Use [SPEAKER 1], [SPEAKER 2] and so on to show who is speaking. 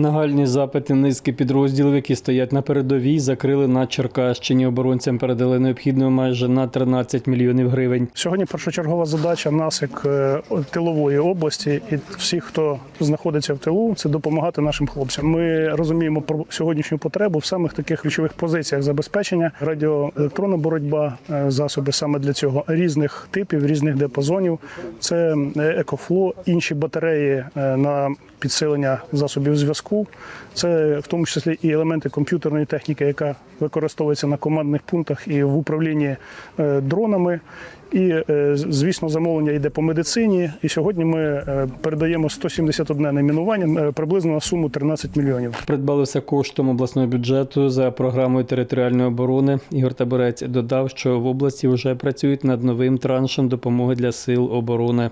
[SPEAKER 1] Нагальні запити низки підрозділів, які стоять на передовій, закрили на Черкащині. Оборонцям передали необхідно майже на 13 мільйонів гривень.
[SPEAKER 2] Сьогодні першочергова задача нас, як е, тилової області, і всіх, хто знаходиться в тилу, це допомагати нашим хлопцям. Ми розуміємо про сьогоднішню потребу в самих таких ключових позиціях забезпечення, радіоелектронна боротьба, е, засоби саме для цього різних типів, різних диапазонів. Це е, екофло, інші батареї на підсилення засобів зв'язку. Це в тому числі і елементи комп'ютерної техніки, яка використовується на командних пунктах і в управлінні е, дронами. І, е, звісно, замовлення йде по медицині. І сьогодні ми е, передаємо 171 найменування е, приблизно на суму 13 мільйонів.
[SPEAKER 1] Придбали все коштом обласного бюджету за програмою територіальної оборони. Ігор Таборець додав, що в області вже працюють над новим траншем допомоги для сил оборони.